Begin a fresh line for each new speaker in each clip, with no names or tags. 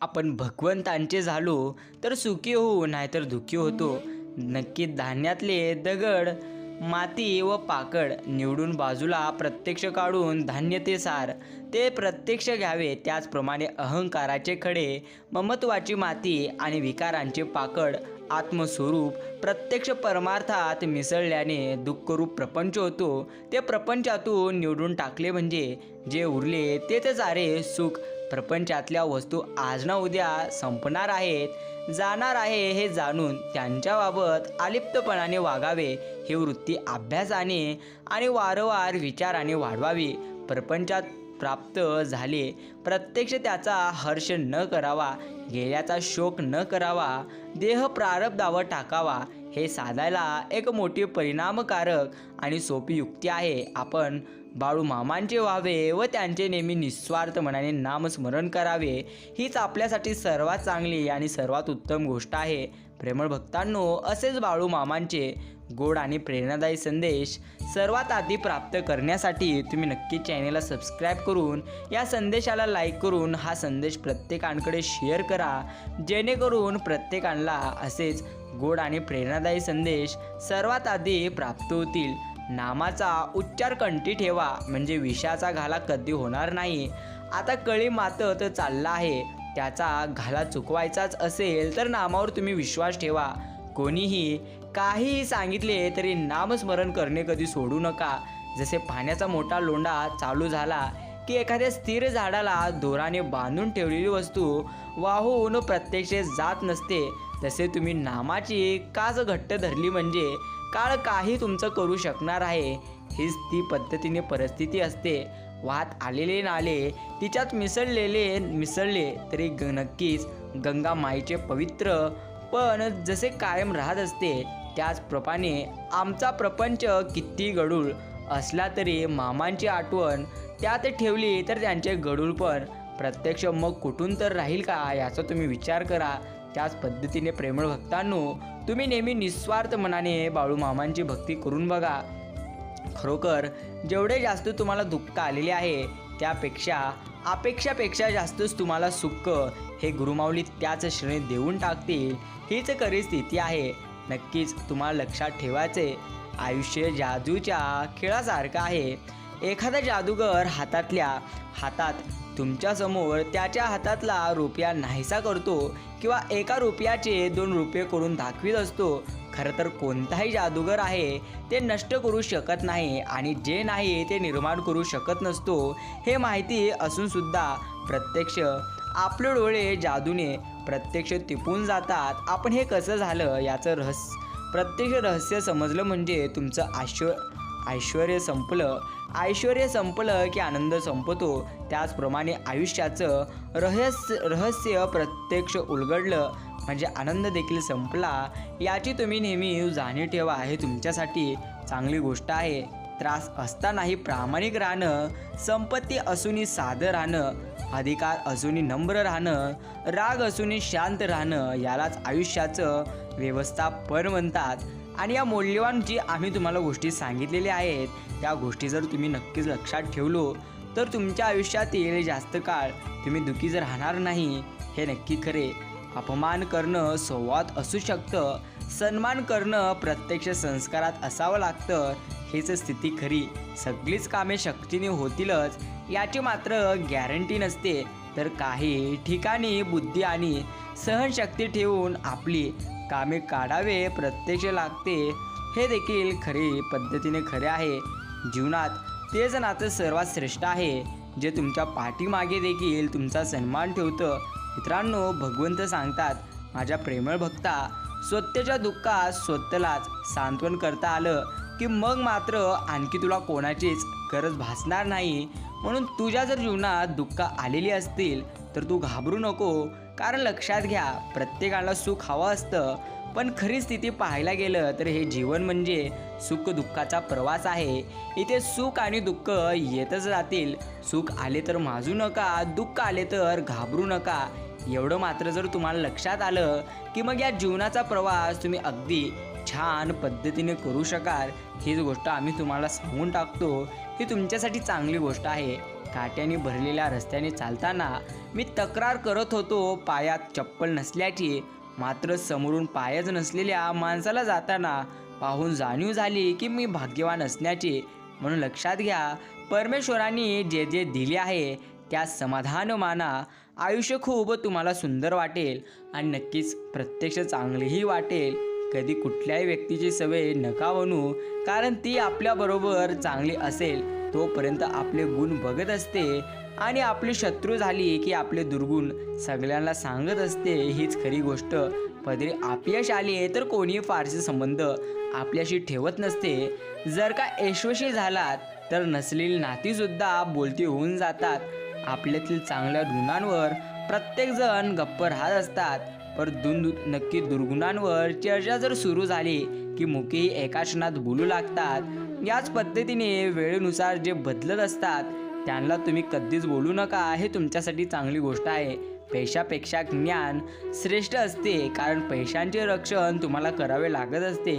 आपण भगवंतांचे झालो तर सुखी होऊ नाहीतर दुःखी होतो. नक्की धान्यातले दगड माती व पाकड निवडून बाजूला प्रत्यक्ष काढून धान्य ते सार. ते प्रत्यक्ष घ्यावे त्याचप्रमाणे अहंकाराचे खडे ममत्वाची माती आणि विकारांचे पाकड आत्मस्वरूप प्रत्यक्ष परमार्थात मिसळल्याने दुःखरूप प्रपंच होतो. ते प्रपंचातून निवडून टाकले म्हणजे जे उरले ते ते सारे सुख प्रपंचातल्या वस्तू आज ना उद्या संपणार आहेत जाणार आहे हे जाणून त्यांच्याबाबत आलिप्तपणाने वागावे ही वृत्ती अभ्यासाने आणि वारंवार विचाराने वाढवावी. प्रपंचात प्राप्त झाले प्रत्यक्ष त्याचा हर्ष न करावा गेल्याचा शोक न करावा देह प्रारब्धावर टाकावा हे साधायला एक मोठी परिणामकारक आणि सोपी युक्ती आहे. आपण बाळू मामांचे व्हावे व त्यांचे नेहमी निस्वार्थ मनाने नामस्मरण करावे हीच आपल्यासाठी सर्वात चांगली आणि सर्वात उत्तम गोष्ट आहे. प्रेमळ भक्तांनो असेच बाळू मामांचे गोड आणि प्रेरणादायी संदेश सर्वात आधी प्राप्त करण्यासाठी तुम्ही नक्की चॅनेलला सबस्क्राईब करून या संदेशाला लाईक करून हा संदेश प्रत्येकांकडे शेअर करा. जेणेकरून प्रत्येकांना असेच गोड आणि प्रेरणादायी संदेश सर्वात आधी प्राप्त होतील. नामाचा उच्चार कंठी ठेवा. म्हणजे विषाचा घाला कधी होणार नाही. आता कळी मातत चालला आहे. त्याचा घाला चुकवायचाच असेल तर नामावर तुम्ही विश्वास ठेवा. कोणीही काहीही सांगितले तरी नामस्मरण करणे कधी सोडू नका. जसे पाण्याचा मोठा लोंढा चालू झाला की एखाद्या स्थिर झाडाला दोराने बांधून ठेवलेली वस्तू वाहून प्रत्यक्ष जात नसते. तसे तुम्ही नामाची काच घट्ट धरली म्हणजे काळ काही तुमचं करू शकणार आहे. हीच ती पद्धतीने परिस्थिती असते. वाहत आलेले नाले तिच्यात मिसळलेले मिसळले तरी ग नक्कीच गंगा माईचे पवित्र. पण जसे कायम राहत असते त्याचप्रमाणे आमचा प्रपंच किती गडूळ असला तरी मामांची आठवण त्यात ठेवली तर त्यांचे गडूळ पण. प्रत्यक्ष मग कुठून तर राहील का याचा तुम्ही विचार करा. त्याच पद्धतीने प्रेमळ भक्तांनो तुम्ही नेहमी निस्वार्थ मनाने बाळू मामांची भक्ती करून बघा. खरोखर जेवढे जास्त तुम्हाला दुःख आलेले आहे त्यापेक्षा अपेक्षापेक्षा जास्तच तुम्हाला सुख हे गुरुमाऊली त्याच श्रेणी देऊन टाकतील. हीच खरी स्थिती आहे. नक्कीच तुम्हाला लक्षात ठेवायचे आयुष्य जादूच्या खेळासारखं आहे. एखादा जादूगर हातातल्या हातात तुमच्यासमोर त्याच्या हातातला रुपया नाहीसा करतो किंवा एका रुपयाचे दोन रुपये करून दाखवित असतो खरं तर कोणताही जादूगर आहे ते नष्ट करू शकत नाही आणि जे नाही ते निर्माण करू शकत नसतो हे माहिती असूनसुद्धा प्रत्यक्ष आपले डोळे जादूने प्रत्यक्ष टिपून जातात. आपण हे कसं झालं याचं रहस्य प्रत्यक्ष रहस्य समजलं म्हणजे तुमचं आश्चर्य ऐश्वर संपलं. ऐश्वर संपलं की आनंद संपतो. त्याचप्रमाणे आयुष्याचं रहस्य रहस्य प्रत्यक्ष उलगडलं म्हणजे आनंद देखील संपला याची तुम्ही नेहमी जाणीव ठेवा हे तुमच्यासाठी चांगली गोष्ट आहे. त्रास असतानाही प्रामाणिक राहणं संपत्ती असूनही साधं राहणं अधिकार असूनही नम्र राहणं राग असूनही शांत राहणं यालाच आयुष्याचं व्यवस्थापन म्हणतात. आणि या मौल्यवान जी आम्ही तुम्हाला गोष्टी सांगितलेल्या आहेत त्या गोष्टी जर तुम्ही नक्कीच लक्षात ठेवलो तर तुमच्या आयुष्यातील जास्त काळ तुम्ही दुःखीच राहणार नाही हे नक्की खरे. अपमान करणं संवाद असू शकतं. सन्मान करणं प्रत्यक्ष संस्कारात असावं लागतं हेच स्थिती खरी. सगळीच कामे शक्तीने होतीलच याची मात्र गॅरंटी नसते. तर काही ठिकाणी बुद्धी आणि सहनशक्ती ठेवून आपली कामे काढावे प्रत्यक्ष लागते हे देखील खरी पद्धतीने खरे आहे. जीवनात तेच नातं सर्वात श्रेष्ठ आहे जे तुमच्या पाठीमागे देखील तुमचा सन्मान ठेवतं. मित्रांनो भगवंत सांगतात माझ्या प्रेमळ भक्ता स्वतःच्या दुःखात स्वतःलाच सांत्वन करता आलं की मग मात्र आणखी तुला कोणाचीच गरज भासणार नाही. म्हणून तुझ्या जर जीवनात दुःख आलेली असतील तर तू घाबरू नको. कारण लक्षात घ्या प्रत्येकाला सुख हवं असतं पण खरी स्थिती पाहायला गेलं तर हे जीवन म्हणजे सुख दुःखाचा प्रवास आहे. इथे सुख आणि दुःख येतच जातील सुख आले तर माजू नका दुःख आले तर घाबरू नका. एवढं मात्र जर तुम्हाला लक्षात आलं की मग या जीवनाचा प्रवास तुम्ही अगदी छान पद्धतीने करू शकाल हीच गोष्ट आम्ही तुम्हाला सांगून टाकतो. ही तुमच्यासाठी चांगली गोष्ट आहे. काट्याने भरलेल्या रस्त्याने चालताना मी तक्रार करत होतो पायात चप्पल नसल्याची. मात्र समोरून पायच नसलेल्या माणसाला जाताना पाहून जाणीव झाली की मी भाग्यवान असण्याची. म्हणून लक्षात घ्या परमेश्वराने जे जे दिले आहे त्या समाधान माना आयुष्य खूप तुम्हाला सुंदर वाटेल आणि नक्कीच प्रत्यक्ष चांगलीही वाटेल. कधी कुठल्याही व्यक्तीची सवय नका बनू कारण ती आपल्याबरोबर चांगली असेल. तोपर्यंत आपले गुण बघत असते आणि आपली शत्रू झाली की आपले दुर्गुण सगळ्यांना सांगत असते. हीच खरी गोष्ट. पदरी अपयश आले तर कोणीही फारसे संबंध आपल्याशी ठेवत नसते. जर का यशस्वी झालात तर नसलेली नातीसुद्धा बोलती होऊन जातात. आपल्यातील चांगल्या गुणांवर प्रत्येकजण गप्प राहत असतात. पर दुन नक्की दुर्गुणांवर चर्चा जर सुरू झाली की मुके एका क्षणात बोलू लागतात याच पद्धतीने वेळेनुसार जे बदलत असतात त्यांना तुम्ही कधीच बोलू नका हे तुमच्यासाठी चांगली गोष्ट आहे. पैशापेक्षा ज्ञान श्रेष्ठ असते कारण पैशांचे रक्षण तुम्हाला करावे लागत असते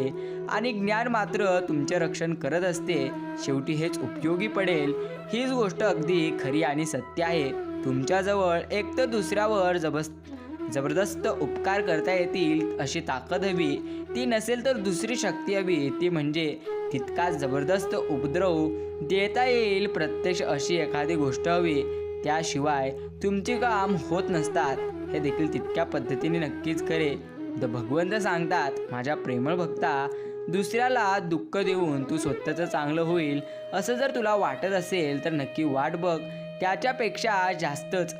आणि ज्ञान मात्र तुमचे रक्षण करत असते. शेवटी हेच उपयोगी पडेल. हीच गोष्ट अगदी खरी आणि सत्य आहे. तुमच्याजवळ एक तर दुसऱ्यावर जबस जबरदस्त उपकार करता येतील अशी ताकद हवी. ती नसेल तर दुसरी शक्ती हवी. ती म्हणजे तितकाच जबरदस्त उपद्रव देता येईल प्रत्यक्ष अशी एखादी गोष्ट हवी. त्याशिवाय तुमचे काम होत नसतात. हे देखील तितक्या पद्धतीने नक्कीच करे द भगवंत सांगतात माझ्या प्रेमळ भक्ता दुसऱ्याला दुःख देऊन तू स्वतःचं चांगलं होईल. असं जर तुला वाटत असेल तर नक्की वाट बघ. त्याच्यापेक्षा जास्तच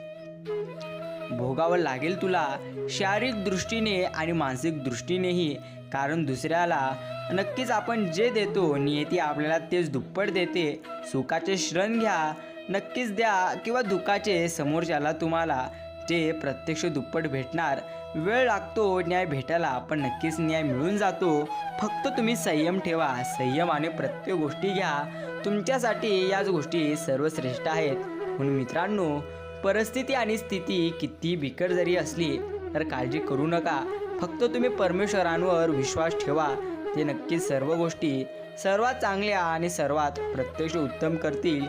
भोगावं लागेल तुला. शारीरिक दृष्टीने आणि मानसिक दृष्टीनेही. कारण दुसऱ्याला नक्कीच आपण जे देतो नियती आपल्याला तेच दुप्पट देते. सुखाचे श्रण घ्या. नक्कीच द्या किंवा दुःखाचे समोरच्याला तुम्हाला ते प्रत्यक्ष दुप्पट भेटणार. वेळ लागतो न्याय भेटायला पण नक्कीच न्याय मिळून जातो. फक्त तुम्ही संयम ठेवा. संयमाने प्रत्येक गोष्टी घ्या. तुमच्यासाठी याच गोष्टी सर्वश्रेष्ठ आहेत. म्हणून मित्रांनो परिस्थिती आणि स्थिती किती बिकट जरी असली तर काळजी करू नका. फक्त तुम्ही परमेश्वरांवर विश्वास ठेवा. ते नक्कीच सर्व गोष्टी सर्वात चांगल्या आणि सर्वात प्रत्यक्ष उत्तम करतील.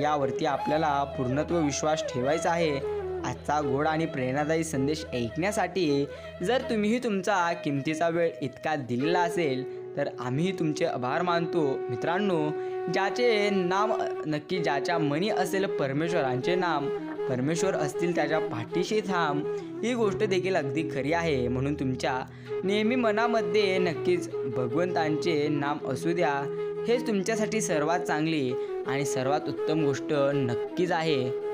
यावरती आपल्याला पूर्णत्व विश्वास ठेवायचा आहे. आजचा गोड आणि प्रेरणादायी संदेश ऐकण्यासाठी जर तुम्हीही तुमचा किमतीचा वेळ इतका दिलेला असेल तर आम्हीही तुमचे आभार मानतो. मित्रांनो ज्याचे नाम नक्की ज्याच्या मनी असेल परमेश्वरांचे नाम परमेश्वर असतील त्याच्या पाठीशी थांब. ही गोष्ट देखील अगदी खरी आहे. म्हणून तुमच्या नेहमी मनामध्ये नक्कीच भगवंतांचे नाम असू द्या. हेच तुमच्यासाठी सर्वात चांगली आणि सर्वात उत्तम गोष्ट नक्कीच आहे.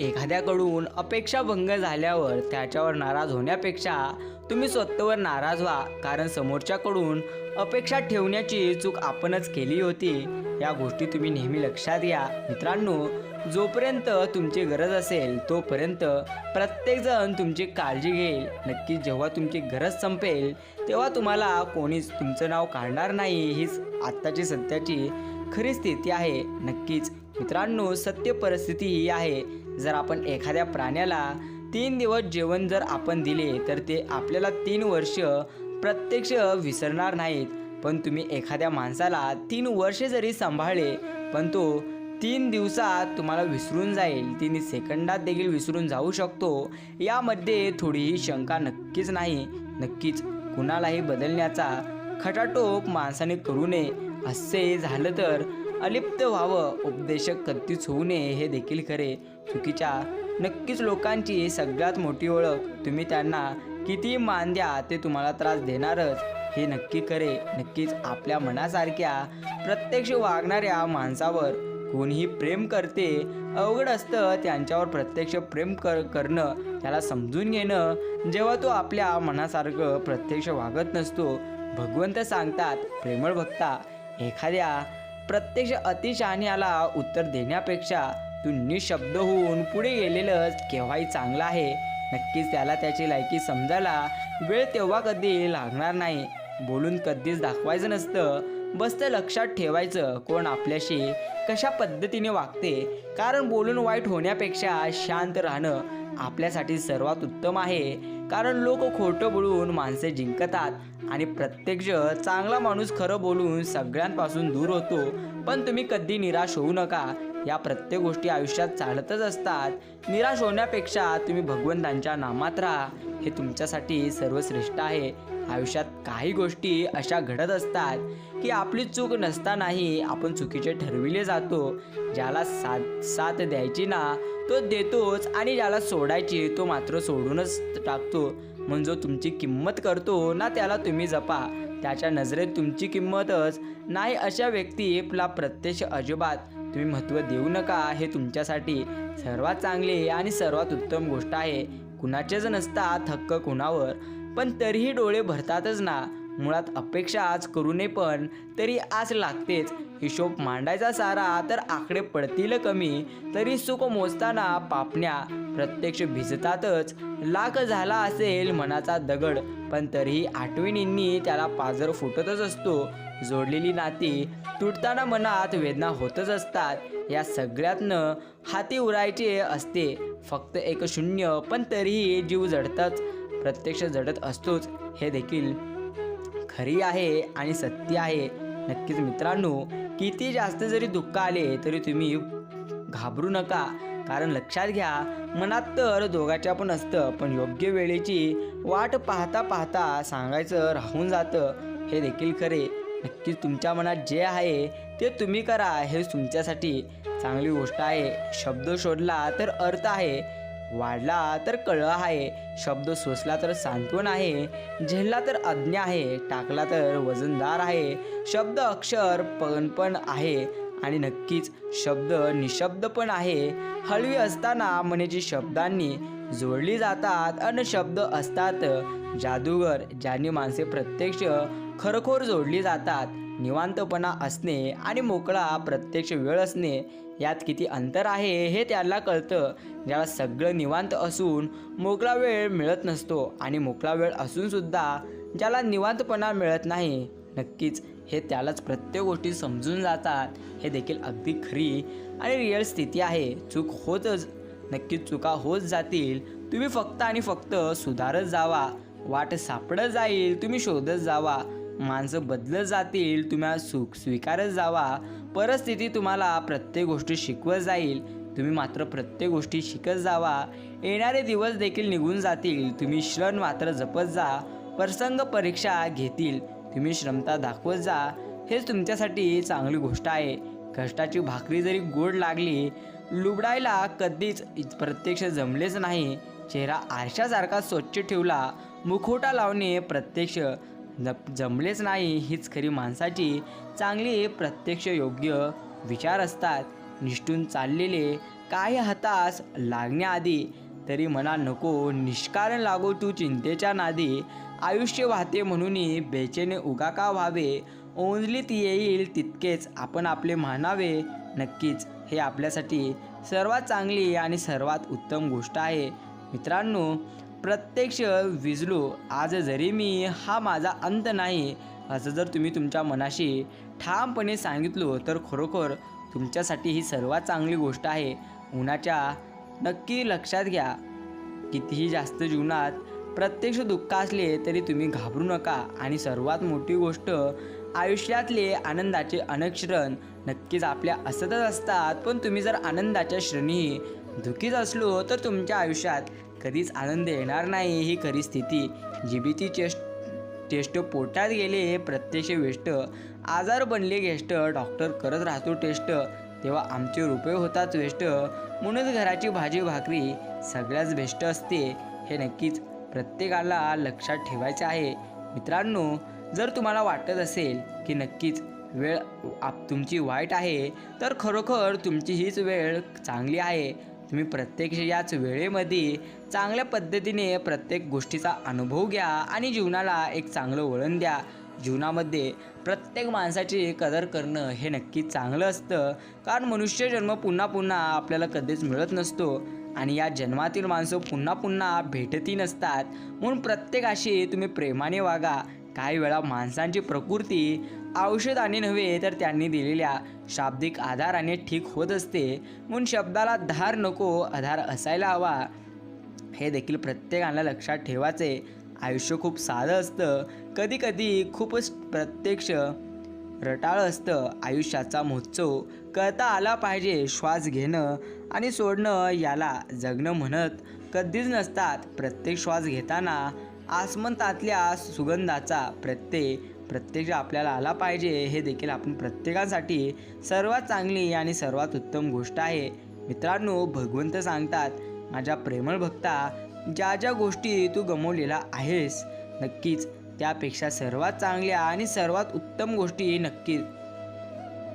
एखाद्याकडून अपेक्षा भंग झाल्यावर त्याच्यावर नाराज होण्यापेक्षा तुम्ही स्वतःवर नाराज व्हा. कारण समोरच्याकडून अपेक्षा ठेवण्याची चूक आपणच केली होती. या गोष्टी तुम्ही नेहमी लक्षात घ्या. मित्रांनो जोपर्यंत तुमची गरज असेल तोपर्यंत प्रत्येकजण तुमची काळजी घेईल. नक्की जेव्हा तुमची गरज संपेल तेव्हा तुम्हाला कोणीच तुमचं नाव काढणार नाही. हीच आत्ताची सध्याची खरी स्थिती आहे. नक्कीच मित्रांनो सत्य परिस्थिती ही आहे. जर आपण एखाद्या प्राण्याला तीन दिवस जेवण जर आपण दिले तर ते आपल्याला तीन वर्ष प्रत्यक्ष विसरणार नाहीत. पण तुम्ही एखाद्या माणसाला तीन वर्षे जरी सांभाळले पण तो तीन दिवसात तुम्हाला विसरून जाईल. तीन सेकंदात देखील विसरून जाऊ शकतो. यामध्ये थोडीही शंका नक्कीच नाही. नक्कीच कुणालाही बदलण्याचा खटाटोप माणसाने करू नये. असे झालं तर अलिप्त व्हावं. उपदेशक कधीच होऊ नये हे देखील खरे. चुकीच्या नक्कीच लोकांची सगळ्यात मोठी ओळख. तुम्ही त्यांना किती मान द्या ते तुम्हाला त्रास देणारच. हे नक्की खरे. नक्कीच आपल्या मनासारख्या प्रत्यक्ष वागणाऱ्या माणसावर कोणीही प्रेम करते अवघड असतं त्यांच्यावर प्रत्यक्ष प्रेम कर करणं त्याला समजून घेणं. जेव्हा तो आपल्या मनासारखं प्रत्यक्ष वागत नसतो भगवंत सांगतात प्रेमळ भक्ता एखाद्या प्रत्यक्ष अतिशहाण्याला उत्तर देण्यापेक्षा तू निशब्द होऊन पुढे गेलेलंच केव्हाही चांगलं आहे. नक्कीच त्याला त्याची लायकी समजायला वेळ तेव्हा कधी लागणार नाही. बोलून कधीच दाखवायचं नसतं. बस तर लक्षात ठेवायचं कोण आपल्याशी कशा पद्धतीने वागते. कारण बोलून वाईट होण्यापेक्षा शांत राहणं आपल्यासाठी सर्वात उत्तम आहे. कारण लोक खोटं बोलून माणसे जिंकतात आणि प्रत्यक्ष चांगला माणूस खरं बोलून सगळ्यांपासून दूर होतो. पण तुम्ही कधी निराश होऊ नका. या प्रत्येक गोष्टी आयुष्यात चालतच असतात. निराश होण्यापेक्षा तुम्ही भगवंतांच्या नामात राहा. हे तुमच्यासाठी सर्वश्रेष्ठ आहे. आयुष्यात काही गोष्टी अशा घडत असतात की आपली चूक नसतानाही आपण चुकीचे ठरविले जातो. ज्याला साथ साथ द्यायची ना तो देतोच आणि ज्याला सोडायची तो मात्र सोडूनच टाकतो. म्हणजे जो तुमची किंमत करतो ना त्याला तुम्ही जपा. त्याच्या नजरेत तुमची किंमतच. नाही अशा व्यक्तीला प्रत्यक्ष अजिबात. तुम्ही महत्त्व देऊ नका हे तुमच्यासाठी सर्वात चांगले आणि सर्वात उत्तम गोष्ट आहे. कुणाचेच नसतात हक्क कुणावर. पण तरीही डोळे भरतातच ना. मुळात अपेक्षा आज करू नये पण तरी आज लागतेच. हिशोब मांडायचा सारा तर आकडे पडतील कमी. तरी सुख मोजताना पापण्या प्रत्यक्ष भिजतातच. लाख झाला असेल मनाचा दगड पण तरीही आठवणींनी त्याला पाजर फुटतच असतो. जोडलेली नाती तुटताना मनात वेदना होतच असतात. या सगळ्यातनं हाती उरायचे असते. फक्त एक शून्य पण तरीही जीव जडतच प्रत्यक्ष जडत असतोच हे देखील खरी आहे आणि सत्य आहे. नक्कीच मित्रांनो किती जास्त जरी दुःख आले तरी तुम्ही घाबरू नका. कारण लक्षात घ्या मनात तर दोघाच्या पण असतं पण योग्य वेळेची वाट पाहता पाहता सांगायचं राहून जातं. हे देखील खरे. नक्कीच तुमच्या मनात जे आहे ते तुम्ही करा. हे तुमच्यासाठी चांगली गोष्ट आहे. शब्द शोधला तर अर्थ आहे. वाढला तर कळ आहे. शब्द सोसला तर सांत्वन आहे. झेलला तर आज्ञा आहे. टाकला तर वजनदार आहे. शब्द अक्षर पण पण आहे. आणि नक्कीच शब्द निशब्द पण आहे. हळवी असताना म्हणजे शब्दांनी जोडली जातात. अन शब्द असतात. जादूगर ज्यांनी माणसे प्रत्यक्ष खरोखर जोडली जातात. निवांतपणा असणे आणि मोकळा प्रत्यक्ष वेळ असणे यात किती अंतर आहे हे त्याला कळतं. ज्याला सगळं निवांत असून मोकळा वेळ मिळत नसतो आणि मोकळा वेळ असूनसुद्धा ज्याला निवांतपणा मिळत नाही नक्कीच हे त्यालाच प्रत्येक गोष्टी समजून जातात. हे देखील अगदी खरी आणि रिअल स्थिती आहे. चूक होतच नक्कीच चुका होत जातील. तुम्ही फक्त आणि फक्त सुधारत जावा. वाट सापडत जाईल तुम्ही शोधत जावा. माणसं बदलत जातील तुम्हाला सुख स्वीकारत जावा. परिस्थिती तुम्हाला प्रत्येक गोष्टी शिकवत जाईल. तुम्ही मात्र प्रत्येक गोष्टी शिकत जावा. येणारे दिवस देखील निघून जातील. तुम्ही श्रण मात्र जपत जा. प्रसंग परीक्षा घेतील. तुम्ही श्रमता दाखवत जा. हेच तुमच्यासाठी चांगली गोष्ट आहे. कष्टाची भाकरी जरी गोड लागली लुबडायला कधीच प्रत्यक्ष जमलेच नाही. चेहरा आरशासारखा स्वच्छ ठेवला. मुखोटा लावणे प्रत्यक्ष. जप जमलेच नाही हीच खरी माणसाची चांगली प्रत्यक्ष योग्य विचार असतात. निष्ठून चाललेले काही हातास लागण्याआधी तरी मना नको निष्कारण लागो तू चिंतेच्या नादी. आयुष्य वाहते म्हणूनही बेचेने उगा का व्हावे? ओंजलीत येईल तितकेच आपण आपले म्हणावे. नक्कीच हे आपल्यासाठी सर्वात चांगली आणि सर्वात उत्तम गोष्ट आहे. मित्रांनो प्रत्यक्ष विजलो आज जरी मी हा माझा अंत नाही असं जर तुम्ही तुमच्या मनाशी ठामपणे सांगितलो तर खरोखर तुमच्यासाठी ही सर्वात चांगली गोष्ट आहे. उन्हाच्या नक्की लक्षात घ्या कितीही जास्त जीवनात प्रत्यक्ष दुःख असले तरी तुम्ही घाबरू नका आणि सर्वात मोठी गोष्ट आयुष्यातले आनंदाचे अनेक क्षण नक्कीच आपल्या असतच असतात. पण तुम्ही जर आनंदाच्या श्रेणी दुःखीच असलो तर तुमच्या आयुष्यात कधीच आनंद येणार नाही ही खरी स्थिती. जिबीची चेस्ट टेस्ट पोटात गेले प्रत्यक्ष वेष्ट. आजार बनले गेस्ट डॉक्टर करत राहतो टेस्ट. तेव्हा आमचे रुपये होतात वेस्ट म्हणूनच घराची भाजी भाकरी सगळ्याच बेस्ट असते. हे नक्कीच प्रत्येकाला लक्षात ठेवायचे आहे. मित्रांनो जर तुम्हाला वाटत असेल की नक्कीच वेळ आप तुमची वाईट आहे तर खरोखर तुमची हीच वेळ चांगली आहे. तुम्ही प्रत्यक्ष याच वेळेमध्ये चांगल्या पद्धतीने प्रत्येक गोष्टीचा अनुभव घ्या आणि जीवनाला एक चांगलं वळण द्या. जीवनामध्ये प्रत्येक माणसाची कदर करणं हे नक्की चांगलं असतं. कारण मनुष्य जन्म पुन्हा पुन्हा आपल्याला कधीच मिळत नसतो आणि या जन्मातील माणसं पुन्हा पुन्हा भेटती नसतात. म्हणून प्रत्येकाशी तुम्ही प्रेमाने वागा. काही वेळा माणसांची प्रकृती औषधाने नव्हे तर त्यांनी दिलेल्या शाब्दिक आधाराने ठीक होत असते. म्हणून शब्दाला धार नको आधार असायला हवा. हे देखील प्रत्येकाला लक्षात ठेवायचे. आयुष्य खूप साधं असतं. कधीकधी खूपच प्रत्यक्ष रटाळ असतं. आयुष्याचा महोत्सव करता आला पाहिजे श्वास घेणं आणि सोडणं याला जगणं म्हणत कधीच नसतात. प्रत्येक श्वास घेताना आसमंतातल्या सुगंधाचा प्रत्यय प्रत्यक्ष आपल्याला आला पाहिजे हे देखील आपण प्रत्येकासाठी सर्वात चांगली आणि सर्वात उत्तम गोष्ट आहे. मित्रांनो भगवंत सांगतात माझ्या प्रेमळ भक्ता ज्या ज्या गोष्टी तू गमवलेला आहेस नक्कीच त्यापेक्षा सर्वात चांगल्या आणि सर्वात उत्तम गोष्टी नक्कीच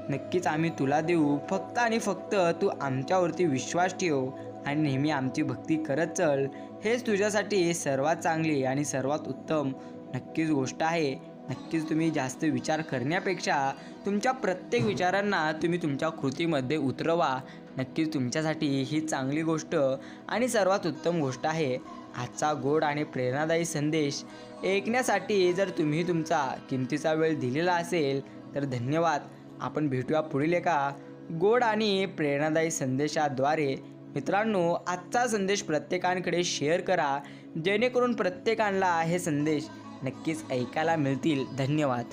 नक्कीच आम्ही तुला देऊ. फक्त आणि फक्त तू आमच्यावरती विश्वास ठेव आणि नेहमी आमची भक्ती करत चल. हेच तुझ्यासाठी सर्वात चांगली आणि सर्वात उत्तम नक्कीच गोष्ट आहे. नक्कीच तुम्ही जास्त विचार करण्यापेक्षा तुमच्या प्रत्येक विचारांना तुम्ही तुमच्या कृतीमध्ये उतरवा. नक्कीच तुमच्यासाठी ही चांगली गोष्ट आणि सर्वात उत्तम गोष्ट आहे. आजचा गोड आणि प्रेरणादायी संदेश ऐकण्यासाठी जर तुम्ही तुमचा किमतीचा वेळ दिलेला असेल तर धन्यवाद. आपण भेटूया पुढील एका गोड आणि प्रेरणादायी संदेशाद्वारे. मित्रांनो आजचा संदेश प्रत्येकांकडे शेअर करा जेणेकरून प्रत्येकाला हे संदेश नक्कीच ऐकायला मिळतील. धन्यवाद.